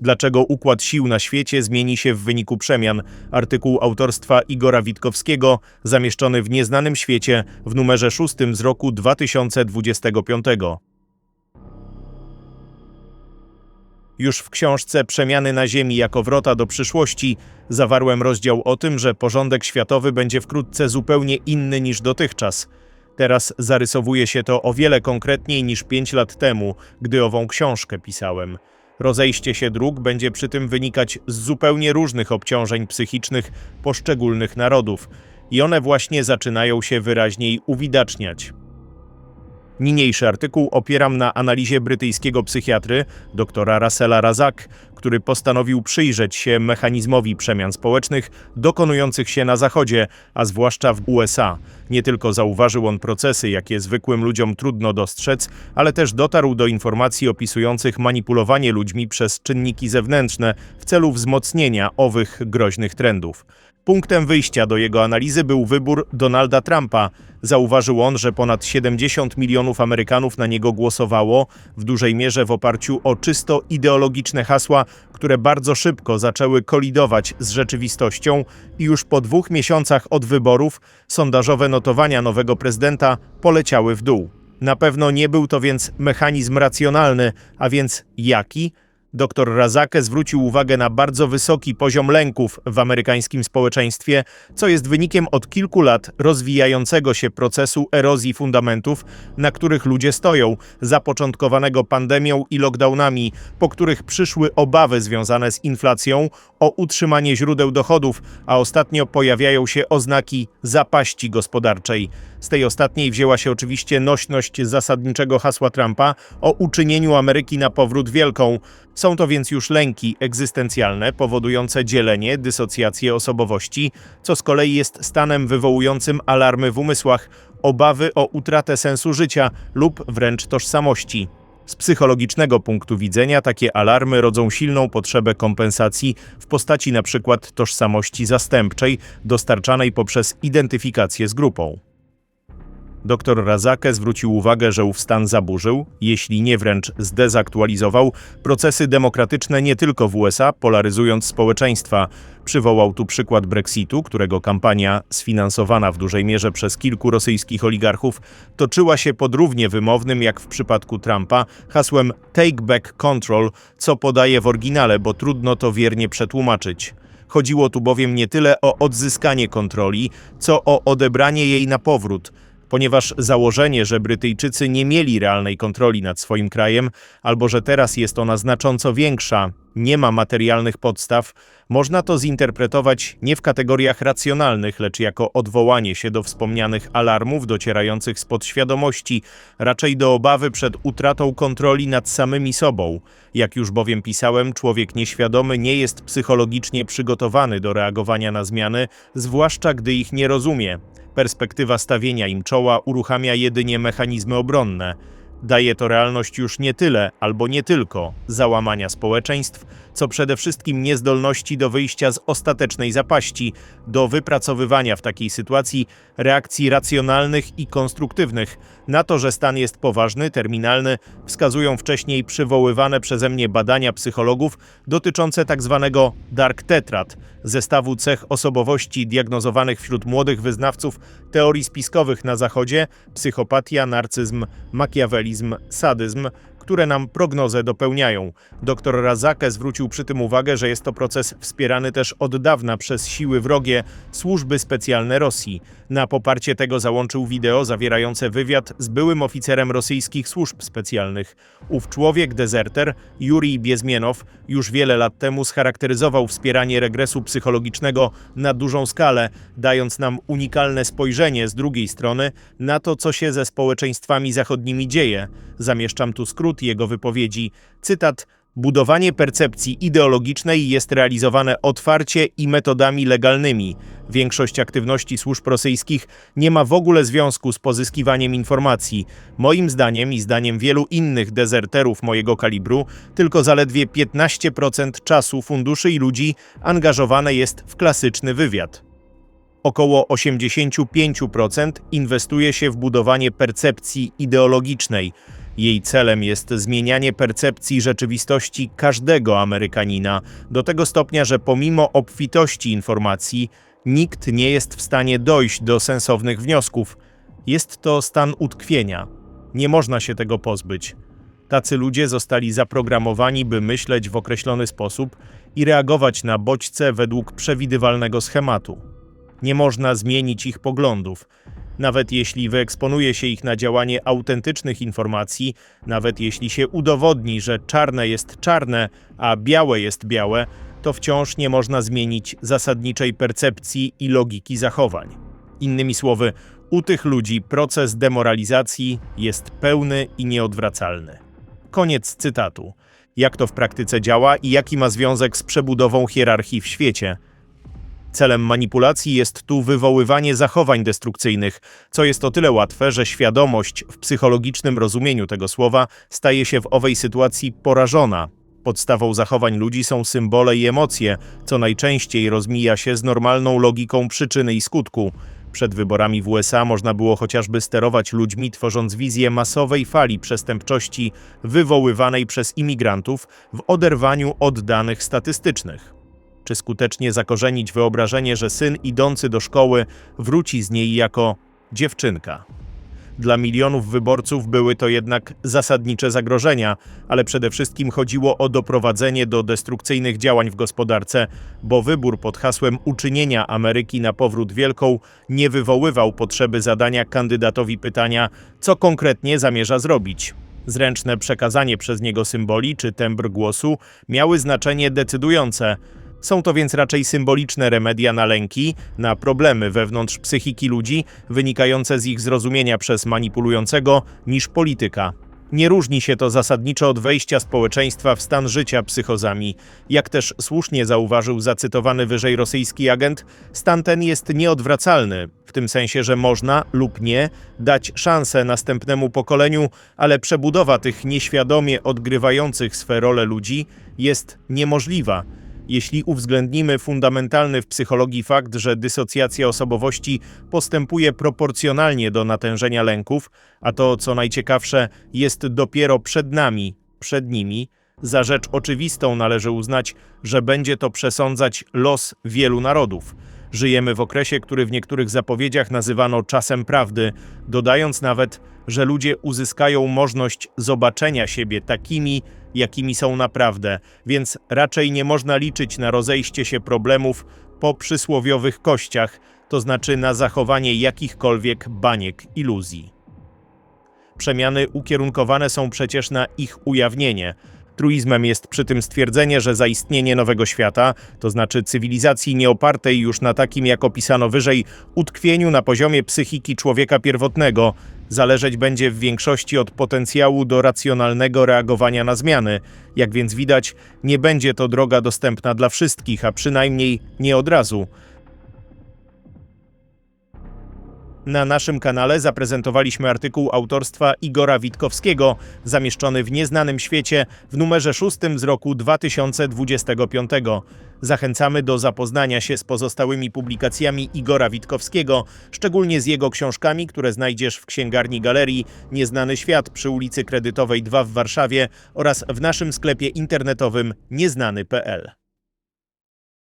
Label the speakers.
Speaker 1: Dlaczego układ sił na świecie zmieni się w wyniku przemian? Artykuł autorstwa Igora Witkowskiego, zamieszczony w Nieznanym Świecie w numerze 6 z roku 2025. Już w książce Przemiany na Ziemi jako wrota do przyszłości zawarłem rozdział o tym, że porządek światowy będzie wkrótce zupełnie inny niż dotychczas. Teraz zarysowuje się to o wiele konkretniej niż pięć lat temu, gdy ową książkę pisałem. Rozejście się dróg będzie przy tym wynikać z zupełnie różnych obciążeń psychicznych poszczególnych narodów i one właśnie zaczynają się wyraźniej uwidaczniać. Niniejszy artykuł opieram na analizie brytyjskiego psychiatry doktora Russella Razak, który postanowił przyjrzeć się mechanizmowi przemian społecznych dokonujących się na Zachodzie, a zwłaszcza w USA. Nie tylko zauważył on procesy, jakie zwykłym ludziom trudno dostrzec, ale też dotarł do informacji opisujących manipulowanie ludźmi przez czynniki zewnętrzne w celu wzmocnienia owych groźnych trendów. Punktem wyjścia do jego analizy był wybór Donalda Trumpa. Zauważył on, że ponad 70 milionów Amerykanów na niego głosowało, w dużej mierze w oparciu o czysto ideologiczne hasła, które bardzo szybko zaczęły kolidować z rzeczywistością i już po dwóch miesiącach od wyborów sondażowe notowania nowego prezydenta poleciały w dół. Na pewno nie był to więc mechanizm racjonalny, a więc jaki? Dr Razake zwrócił uwagę na bardzo wysoki poziom lęków w amerykańskim społeczeństwie, co jest wynikiem od kilku lat rozwijającego się procesu erozji fundamentów, na których ludzie stoją, zapoczątkowanego pandemią i lockdownami, po których przyszły obawy związane z inflacją, o utrzymanie źródeł dochodów, a ostatnio pojawiają się oznaki zapaści gospodarczej. Z tej ostatniej wzięła się oczywiście nośność zasadniczego hasła Trumpa o uczynieniu Ameryki na powrót wielką. Są to więc już lęki egzystencjalne powodujące dzielenie, dysocjację osobowości, co z kolei jest stanem wywołującym alarmy w umysłach, obawy o utratę sensu życia lub wręcz tożsamości. Z psychologicznego punktu widzenia takie alarmy rodzą silną potrzebę kompensacji w postaci np. tożsamości zastępczej dostarczanej poprzez identyfikację z grupą. Dr Razake zwrócił uwagę, że ów stan zaburzył, jeśli nie wręcz zdezaktualizował, procesy demokratyczne nie tylko w USA, polaryzując społeczeństwa. Przywołał tu przykład Brexitu, którego kampania, sfinansowana w dużej mierze przez kilku rosyjskich oligarchów, toczyła się pod równie wymownym jak w przypadku Trumpa hasłem Take Back Control, co podaje w oryginale, bo trudno to wiernie przetłumaczyć. Chodziło tu bowiem nie tyle o odzyskanie kontroli, co o odebranie jej na powrót – ponieważ założenie, że Brytyjczycy nie mieli realnej kontroli nad swoim krajem, albo że teraz jest ona znacząco większa, nie ma materialnych podstaw, można to zinterpretować nie w kategoriach racjonalnych, lecz jako odwołanie się do wspomnianych alarmów docierających z podświadomości, raczej do obawy przed utratą kontroli nad samymi sobą. Jak już bowiem pisałem, człowiek nieświadomy nie jest psychologicznie przygotowany do reagowania na zmiany, zwłaszcza gdy ich nie rozumie. Perspektywa stawienia im czoła uruchamia jedynie mechanizmy obronne. Daje to realność już nie tyle, albo nie tylko, załamania społeczeństw, co przede wszystkim niezdolności do wyjścia z ostatecznej zapaści, do wypracowywania w takiej sytuacji reakcji racjonalnych i konstruktywnych. Na to, że stan jest poważny, terminalny, wskazują wcześniej przywoływane przeze mnie badania psychologów dotyczące tzw. Tak dark tetrad, zestawu cech osobowości diagnozowanych wśród młodych wyznawców teorii spiskowych na Zachodzie, psychopatia, narcyzm, makiawelizm, sadyzm, które nam prognozę dopełniają. Dr Razake zwrócił przy tym uwagę, że jest to proces wspierany też od dawna przez siły wrogie, służby specjalne Rosji. Na poparcie tego załączył wideo zawierające wywiad z byłym oficerem rosyjskich służb specjalnych. Ów człowiek, dezerter, Jurij Biezmienow, już wiele lat temu scharakteryzował wspieranie regresu psychologicznego na dużą skalę, dając nam unikalne spojrzenie z drugiej strony na to, co się ze społeczeństwami zachodnimi dzieje. Zamieszczam tu skrót jego wypowiedzi. Cytat Budowanie percepcji ideologicznej jest realizowane otwarcie i metodami legalnymi. Większość aktywności służb rosyjskich nie ma w ogóle związku z pozyskiwaniem informacji. Moim zdaniem i zdaniem wielu innych dezerterów mojego kalibru, tylko zaledwie 15% czasu, funduszy i ludzi angażowane jest w klasyczny wywiad. Około 85% inwestuje się w budowanie percepcji ideologicznej. Jej celem jest zmienianie percepcji rzeczywistości każdego Amerykanina do tego stopnia, że pomimo obfitości informacji, nikt nie jest w stanie dojść do sensownych wniosków. Jest to stan utkwienia. Nie można się tego pozbyć. Tacy ludzie zostali zaprogramowani, by myśleć w określony sposób i reagować na bodźce według przewidywalnego schematu. Nie można zmienić ich poglądów. Nawet jeśli wyeksponuje się ich na działanie autentycznych informacji, nawet jeśli się udowodni, że czarne jest czarne, a białe jest białe, to wciąż nie można zmienić zasadniczej percepcji i logiki zachowań. Innymi słowy, u tych ludzi proces demoralizacji jest pełny i nieodwracalny. Koniec cytatu. Jak to w praktyce działa i jaki ma związek z przebudową hierarchii w świecie? Celem manipulacji jest tu wywoływanie zachowań destrukcyjnych, co jest o tyle łatwe, że świadomość w psychologicznym rozumieniu tego słowa staje się w owej sytuacji porażona. Podstawą zachowań ludzi są symbole i emocje, co najczęściej rozmija się z normalną logiką przyczyny i skutku. Przed wyborami w USA można było chociażby sterować ludźmi, tworząc wizję masowej fali przestępczości wywoływanej przez imigrantów w oderwaniu od danych statystycznych. Czy skutecznie zakorzenić wyobrażenie, że syn idący do szkoły wróci z niej jako dziewczynka? Dla milionów wyborców były to jednak zasadnicze zagrożenia, ale przede wszystkim chodziło o doprowadzenie do destrukcyjnych działań w gospodarce, bo wybór pod hasłem uczynienia Ameryki na powrót wielką nie wywoływał potrzeby zadania kandydatowi pytania, co konkretnie zamierza zrobić. Zręczne przekazanie przez niego symboli czy tembr głosu miały znaczenie decydujące. Są to więc raczej symboliczne remedia na lęki, na problemy wewnątrz psychiki ludzi, wynikające z ich zrozumienia przez manipulującego, niż polityka. Nie różni się to zasadniczo od wejścia społeczeństwa w stan życia psychozami. Jak też słusznie zauważył zacytowany wyżej rosyjski agent, stan ten jest nieodwracalny, w tym sensie, że można lub nie dać szansę następnemu pokoleniu, ale przebudowa tych nieświadomie odgrywających swe role ludzi jest niemożliwa jeśli uwzględnimy fundamentalny w psychologii fakt, że dysocjacja osobowości postępuje proporcjonalnie do natężenia lęków, a to, co najciekawsze, jest dopiero przed nami, przed nimi, za rzecz oczywistą należy uznać, że będzie to przesądzać los wielu narodów. Żyjemy w okresie, który w niektórych zapowiedziach nazywano czasem prawdy, dodając nawet, że ludzie uzyskają możliwość zobaczenia siebie takimi, jakimi są naprawdę, więc raczej nie można liczyć na rozejście się problemów po przysłowiowych kościach, to znaczy na zachowanie jakichkolwiek baniek iluzji. Przemiany ukierunkowane są przecież na ich ujawnienie. Truizmem jest przy tym stwierdzenie, że zaistnienie nowego świata, to znaczy cywilizacji nieopartej już na takim, jak opisano wyżej, utkwieniu na poziomie psychiki człowieka pierwotnego, zależeć będzie w większości od potencjału do racjonalnego reagowania na zmiany. Jak więc widać, nie będzie to droga dostępna dla wszystkich, a przynajmniej nie od razu. Na naszym kanale zaprezentowaliśmy artykuł autorstwa Igora Witkowskiego, zamieszczony w Nieznanym Świecie w numerze szóstym z roku 2025. Zachęcamy do zapoznania się z pozostałymi publikacjami Igora Witkowskiego, szczególnie z jego książkami, które znajdziesz w księgarni galerii Nieznany Świat przy ulicy Kredytowej 2 w Warszawie oraz w naszym sklepie internetowym nieznany.pl.